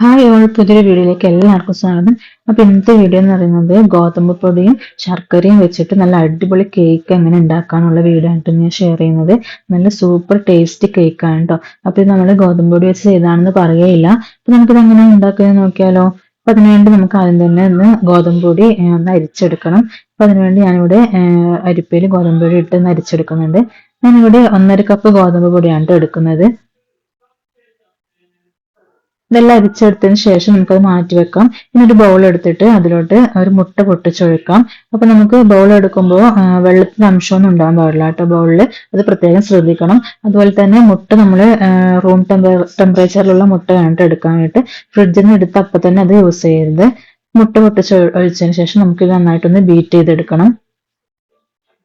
Hi all പുതിയൊരു വീഡിയോയിലേക്ക് എല്ലാവർക്കും സ്വാഗതം. അപ്പൊ ഇന്നത്തെ വീഡിയോ എന്ന് പറയുന്നത് ഗോതമ്പ് പൊടിയും ശർക്കരയും വെച്ചിട്ട് നല്ല അടിപൊളി കേക്ക് എങ്ങനെ ഉണ്ടാക്കാനുള്ള വീഡിയോ ആയിട്ട് ഞാൻ ഷെയർ ചെയ്യുന്നത്. നല്ല സൂപ്പർ ടേസ്റ്റി കേക്കാണ് കേട്ടോ അപ്പൊ ഇത് നമ്മൾ ഗോതമ്പ് പൊടി വെച്ച് ചെയ്താണെന്ന് പറയുകയില്ല. അപ്പൊ നമുക്കിത് എങ്ങനെ ഉണ്ടാക്കുന്നത് നോക്കിയാലോ. അപ്പൊ അതിനുവേണ്ടി നമുക്ക് ആദ്യം തന്നെ ഒന്ന് ഗോതമ്പ് പൊടി ഒന്ന് അരിച്ചെടുക്കണം. അപ്പൊ അതിനുവേണ്ടി ഞാനിവിടെ അരിപ്പയിൽ ഗോതമ്പ് പൊടി ഇട്ട് ഒന്ന് അരിച്ചെടുക്കുന്നുണ്ട്. ഞാനിവിടെ ഒന്നര കപ്പ് ഗോതമ്പ് പൊടിയാണ് എടുക്കുന്നത്. ഇതെല്ലാം അരിച്ചെടുത്തതിന് ശേഷം നമുക്കത് മാറ്റി വെക്കാം. ഇനി ഒരു ബൗൾ എടുത്തിട്ട് അതിലോട്ട് ഒരു മുട്ട പൊട്ടിച്ചൊഴിക്കാം. അപ്പൊ നമുക്ക് ബൗൾ എടുക്കുമ്പോൾ വെള്ളത്തിന്റെ അംശമൊന്നും ഉണ്ടാകാൻ പാടില്ല കേട്ടോ ബൗളിൽ അത് പ്രത്യേകം ശ്രദ്ധിക്കണം. അതുപോലെ തന്നെ മുട്ട നമ്മൾ റൂം ടെമ്പറേച്ചറിലുള്ള മുട്ട വേണ്ടിട്ട് എടുക്കാനായിട്ട് ഫ്രിഡ്ജിൽ നിന്ന് എടുത്ത് അപ്പൊ തന്നെ അത് യൂസ് ചെയ്യരുത്. മുട്ട പൊട്ടിച്ച് ഒഴിച്ചതിന് ശേഷം നമുക്ക് ഇത് നന്നായിട്ടൊന്ന് ബീറ്റ് ചെയ്തെടുക്കണം.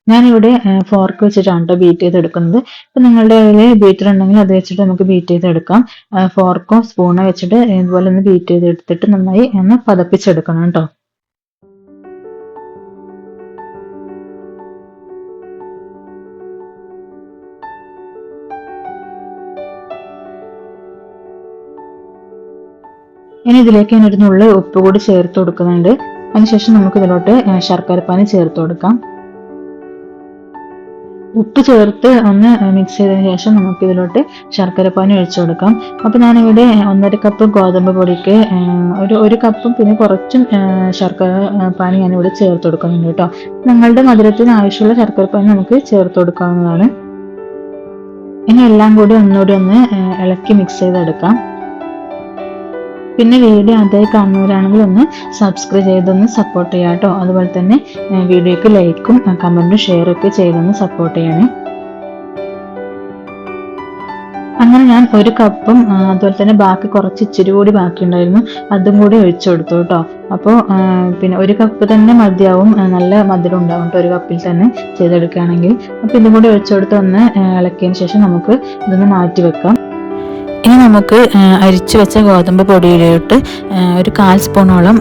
ഞാനിവിടെ ഫോർക്ക് വെച്ചിട്ടാണ് കേട്ടോ ബീറ്റ് ചെയ്തെടുക്കുന്നത്. ഇപ്പൊ നിങ്ങളുടെ കയ്യിൽ ബീറ്റർ ഉണ്ടെങ്കിൽ അത് വെച്ചിട്ട് നമുക്ക് ബീറ്റ് ചെയ്തെടുക്കാം. ഫോർക്കോ സ്പൂണോ വെച്ചിട്ട് ഇതുപോലെ ഒന്ന് ബീറ്റ് ചെയ്തെടുത്തിട്ട് നന്നായി ഒന്ന് പതപ്പിച്ചെടുക്കണം കേട്ടോ ഇനി ഇതിലേക്ക് ഞാൻ ഒരു നുള്ളി ഉപ്പ് കൂടി ചേർത്ത് കൊടുക്കുന്നുണ്ട്. അതിനുശേഷം നമുക്ക് ഇതിലോട്ട് ശർക്കരപ്പാനി ചേർത്ത് കൊടുക്കാം. ഉപ്പ് ചേർത്ത് ഒന്ന് മിക്സ് ചെയ്തതിന് ശേഷം നമുക്ക് ഇതിലോട്ട് ശർക്കരപ്പാനി ഒഴിച്ചു കൊടുക്കാം. അപ്പം ഞാനിവിടെ ഒന്നര കപ്പ് ഗോതമ്പ് പൊടിക്ക് ഒരു ഒരു കപ്പും പിന്നെ കുറച്ചും ശർക്കര പാനി ഞാനിവിടെ ചേർത്ത് കൊടുക്കുന്നുണ്ട് കേട്ടോ. നിങ്ങളുടെ മധുരത്തിന് ആവശ്യമുള്ള ശർക്കരപ്പാനി നമുക്ക് ചേർത്ത് കൊടുക്കാവുന്നതാണ്. ഇനി എല്ലാം കൂടി ഒന്നുകൂടി ഒന്ന് ഇളക്കി മിക്സ് ചെയ്തെടുക്കാം. പിന്നെ വീഡിയോ ആദ്യമായി കാണുന്നവരാണെങ്കിൽ ഒന്ന് സബ്സ്ക്രൈബ് ചെയ്തൊന്ന് സപ്പോർട്ട് ചെയ്യാം കേട്ടോ. അതുപോലെ തന്നെ വീഡിയോക്ക് ലൈക്കും കമന്റും ഷെയറും ഒക്കെ ചെയ്തൊന്ന് സപ്പോർട്ട് ചെയ്യണേ. അങ്ങനെ ഞാൻ ഒരു കപ്പും അതുപോലെ തന്നെ ബാക്കി കുറച്ച് ഇച്ചിരി കൂടി ബാക്കി ഉണ്ടായിരുന്നു അതും കൂടി ഒഴിച്ചു കൊടുത്തു കേട്ടോ. അപ്പോൾ പിന്നെ ഒരു കപ്പ് തന്നെ മതിയാവും. നല്ല മധുരം ഉണ്ടാവും ഒരു കപ്പിൽ തന്നെ ചെയ്തെടുക്കുകയാണെങ്കിൽ. അപ്പോൾ ഇതും കൂടി ഒഴിച്ചു കൊടുത്ത് ഒന്ന് ഇളക്കിയതിന് ശേഷം നമുക്ക് ഇതൊന്ന് മാറ്റി വെക്കാം. ഇനി നമുക്ക് അരിച്ചു വെച്ച ഗോതമ്പ് പൊടിയിലോട്ട് ഒരു കാൽ സ്പൂണോളം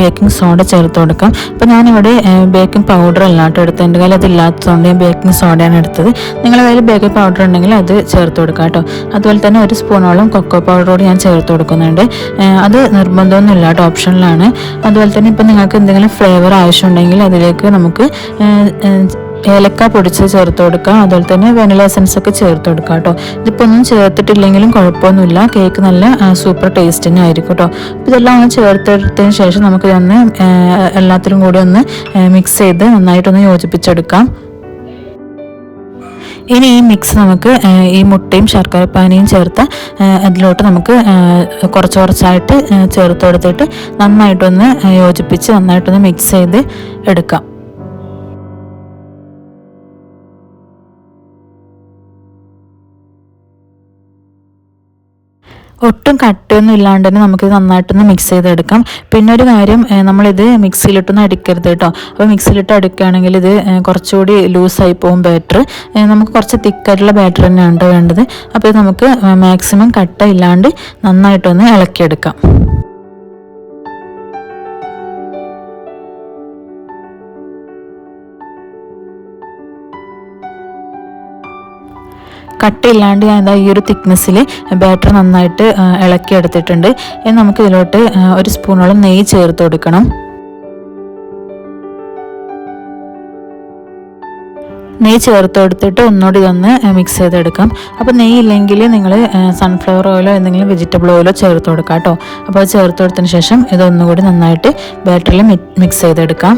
ബേക്കിംഗ് സോഡ ചേർത്ത് കൊടുക്കാം. അപ്പോൾ ഞാനിവിടെ ബേക്കിംഗ് പൗഡർ അല്ലാട്ടോ എടുത്തത്. എന്റെ കയ്യിൽ അതില്ലാത്തതുകൊണ്ട് ഞാൻ ബേക്കിംഗ് സോഡയാണ് എടുത്തത്. നിങ്ങളുടെ കയ്യിൽ ബേക്കിംഗ് പൗഡർ ഉണ്ടെങ്കിൽ അത് ചേർത്ത് കൊടുക്കാം കേട്ടോ. അതുപോലെ തന്നെ ഒരു സ്പൂണോളം കൊക്കോ പൗഡറോട് ഞാൻ ചേർത്ത് കൊടുക്കുന്നുണ്ട്. അത് നിർബന്ധമൊന്നുമില്ല കേട്ടോ ഓപ്ഷനിലാണ്. അതുപോലെ തന്നെ ഇപ്പം നിങ്ങൾക്ക് എന്തെങ്കിലും ഫ്ലേവർ ആവശ്യമുണ്ടെങ്കിൽ അതിലേക്ക് നമുക്ക് ഏലക്ക പൊടിച്ച് ചേർത്ത് കൊടുക്കുക അതുപോലെ തന്നെ വെനില എസൻസ് ഒക്കെ ചേർത്ത് കൊടുക്കുക കേട്ടോ. ഇതിപ്പോൾ ഒന്നും ചേർത്തിട്ടില്ലെങ്കിലും കുഴപ്പമൊന്നുമില്ല. കേക്ക് നല്ല സൂപ്പർ ടേസ്റ്റ് തന്നെ ആയിരിക്കും കേട്ടോ. ഇതെല്ലാം ഒന്ന് ചേർത്തെടുത്തതിന് ശേഷം നമുക്ക് ഇതൊന്ന് എല്ലാത്തിലും കൂടി ഒന്ന് മിക്സ് ചെയ്ത് നന്നായിട്ടൊന്ന് യോജിപ്പിച്ചെടുക്കാം. ഇനി ഈ മിക്സ് നമുക്ക് ഈ മുട്ടയും ശർക്കരപ്പാനിയും ചേർത്ത് അതിലോട്ട് നമുക്ക് കുറച്ച് കുറച്ചായിട്ട് ചേർത്ത് കൊടുത്തിട്ട് നന്നായിട്ടൊന്ന് യോജിപ്പിച്ച് നന്നായിട്ടൊന്ന് മിക്സ് ചെയ്ത് എടുക്കാം. ഒട്ടും കട്ടയൊന്നും ഇല്ലാണ്ട് തന്നെ നമുക്ക് നന്നായിട്ടൊന്ന് മിക്സ് ചെയ്തെടുക്കാം. പിന്നെ ഒരു കാര്യം നമ്മളിത് മിക്സിയിലിട്ടൊന്നും അടിക്കരുത് കേട്ടോ. അപ്പോൾ മിക്സിയിലിട്ട് അടിക്കുകയാണെങ്കിൽ ഇത് കുറച്ചുകൂടി ലൂസായി പോകും ബാറ്റർ നമുക്ക് കുറച്ച് തിക്കായിട്ടുള്ള ബാറ്റർ തന്നെയാണ് വേണ്ടത്. അപ്പോൾ ഇത് നമുക്ക് മാക്സിമം കട്ട ഇല്ലാണ്ട് നന്നായിട്ടൊന്ന് ഇളക്കിയെടുക്കാം. കട്ടില്ലാണ്ട് ഞാൻ എന്താ ഈ ഒരു തിക്നെസ്സിൽ ബാറ്റർ നന്നായിട്ട് ഇളക്കി എടുത്തിട്ടുണ്ട്. ഇനി നമുക്ക് ഇതിലോട്ട് ഒരു സ്പൂണോളം നെയ്യ് ചേർത്ത് കൊടുക്കണം. നെയ്യ് ചേർത്ത് കൊടുത്തിട്ട് ഒന്നുകൂടി ഇതൊന്ന് മിക്സ് ചെയ്തെടുക്കാം. അപ്പോൾ നെയ്യ് ഇല്ലെങ്കിൽ നിങ്ങൾ സൺഫ്ലവർ ഓയിലോ എന്തെങ്കിലും വെജിറ്റബിൾ ഓയിലോ ചേർത്ത് കൊടുക്കാം കേട്ടോ. അപ്പോൾ അത് ചേർത്ത് കൊടുത്തതിന് ശേഷം ഇതൊന്നുകൂടി നന്നായിട്ട് ബാറ്ററിൽ മിക്സ് ചെയ്തെടുക്കാം.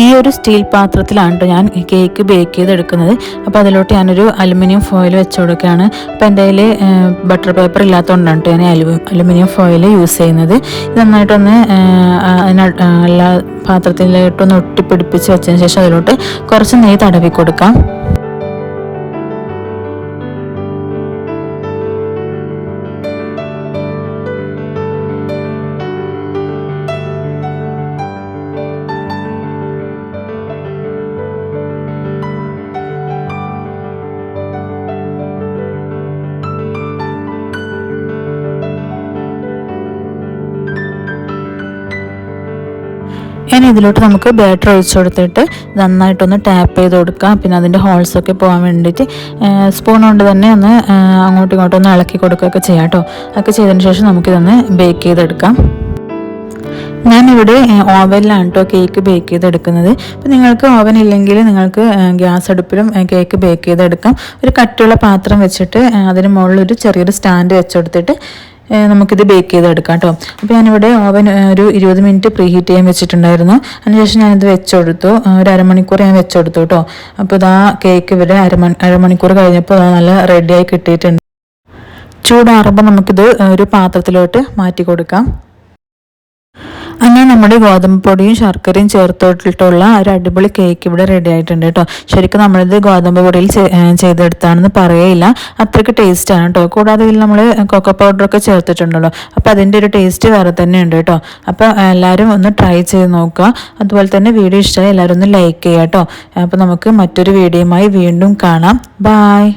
ഈ ഒരു സ്റ്റീൽ പാത്രത്തിലാണ് കേട്ടോ ഞാൻ കേക്ക് ബേക്ക് ചെയ്തെടുക്കുന്നത്. അപ്പോൾ അതിലോട്ട് ഞാനൊരു അലുമിനിയം ഫോയിൽ വെച്ച് കൊടുക്കുകയാണ്. അപ്പോൾ എന്റെ കയ്യിൽ ബട്ടർ പേപ്പർ ഇല്ലാത്തതുകൊണ്ടാണ് കേട്ടോ ഞാൻ അലു അലുമിനിയം ഫോയിൽ യൂസ് ചെയ്യുന്നത്. ഇത് നന്നായിട്ടൊന്ന് എല്ലാ പാത്രത്തിലോട്ടൊന്ന് ഒട്ടിപ്പിടിപ്പിച്ച് വെച്ചതിന് ശേഷം അതിലോട്ട് കുറച്ച് നെയ്യ് തടവി കൊടുക്കാം. ഇനി ഇതിലോട്ട് നമുക്ക് ബാറ്റർ ഒഴിച്ചു കൊടുത്തിട്ട് നന്നായിട്ടൊന്ന് ടാപ്പ് ചെയ്ത് കൊടുക്കാം. പിന്നെ അതിന്റെ ഹോൾസൊക്കെ പോകാൻ വേണ്ടിയിട്ട് സ്പൂൺ കൊണ്ട് തന്നെ ഒന്ന് അങ്ങോട്ടും ഇങ്ങോട്ടും ഒന്ന് ഇളക്കി കൊടുക്കുകയൊക്കെ ചെയ്യാം കേട്ടോ. അതൊക്കെ ചെയ്തതിന് ശേഷം നമുക്കിതൊന്ന് ബേക്ക് ചെയ്തെടുക്കാം. ഞാനിവിടെ ഓവനിലാണ് കേട്ടോ കേക്ക് ബേക്ക് ചെയ്തെടുക്കുന്നത്. അപ്പോൾ നിങ്ങൾക്ക് ഓവൻ ഇല്ലെങ്കിൽ നിങ്ങൾക്ക് ഗ്യാസ് അടുപ്പിലും കേക്ക് ബേക്ക് ചെയ്തെടുക്കാം. ഒരു കട്ടിയുള്ള പാത്രം വെച്ചിട്ട് അതിന് മുകളിൽ ഒരു ചെറിയൊരു സ്റ്റാൻഡ് വെച്ച് കൊടുത്തിട്ട് ഏ, നമുക്കിത് ബേക്ക് ചെയ്തെടുക്കാം കേട്ടോ അപ്പോൾ ഞാനിവിടെ ഓവൻ ഒരു ഇരുപത് മിനിറ്റ് പ്രീ ഹീറ്റ് ചെയ്യാൻ വെച്ചിട്ടുണ്ടായിരുന്നു. അതിനുശേഷം ഞാനിത് വെച്ചുകൊടുത്തു ഏ, ഒരു അരമണിക്കൂർ ഞാൻ വെച്ചുകൊടുത്തു കേട്ടോ അപ്പോൾ ഇതാ കേക്ക് ഇവിടെ അരമണി അരമണിക്കൂർ കഴിഞ്ഞപ്പോൾ നല്ല റെഡിയായി കിട്ടിയിട്ടുണ്ട്. ചൂടാറുമ്പോൾ നമുക്കിത് ഒരു പാത്രത്തിലോട്ട് മാറ്റി കൊടുക്കാം. അങ്ങനെ നമ്മുടെ ഗോതമ്പ് പൊടിയും ശർക്കരയും ചേർത്തിട്ടുള്ള ഒരു അടിപൊളി കേക്ക് ഇവിടെ റെഡി ആയിട്ടുണ്ട് കേട്ടോ. ശരിക്കും നമ്മളിത് ഗോതമ്പ് പൊടിയിൽ ചെയ്തെടുത്താണെന്ന് പറയേയില്ല. അത്രയ്ക്ക് ടേസ്റ്റ് ആണ് കേട്ടോ. കൂടാതെ ഇതിൽ നമ്മൾ കൊക്കോ പൗഡറൊക്കെ ചേർത്തിട്ടുണ്ടല്ലോ. അപ്പോൾ അതിന്റെ ഒരു ടേസ്റ്റ് വേറെ തന്നെ ഉണ്ട് കേട്ടോ. അപ്പോൾ എല്ലാവരും ഒന്ന് ട്രൈ ചെയ്ത് നോക്കുക. അതുപോലെ തന്നെ വീഡിയോ ഇഷ്ടമായി എല്ലാവരും ഒന്ന് ലൈക്ക് ചെയ്യുക കേട്ടോ. അപ്പോൾ നമുക്ക് മറ്റൊരു വീഡിയോയുമായി വീണ്ടും കാണാം. ബായ്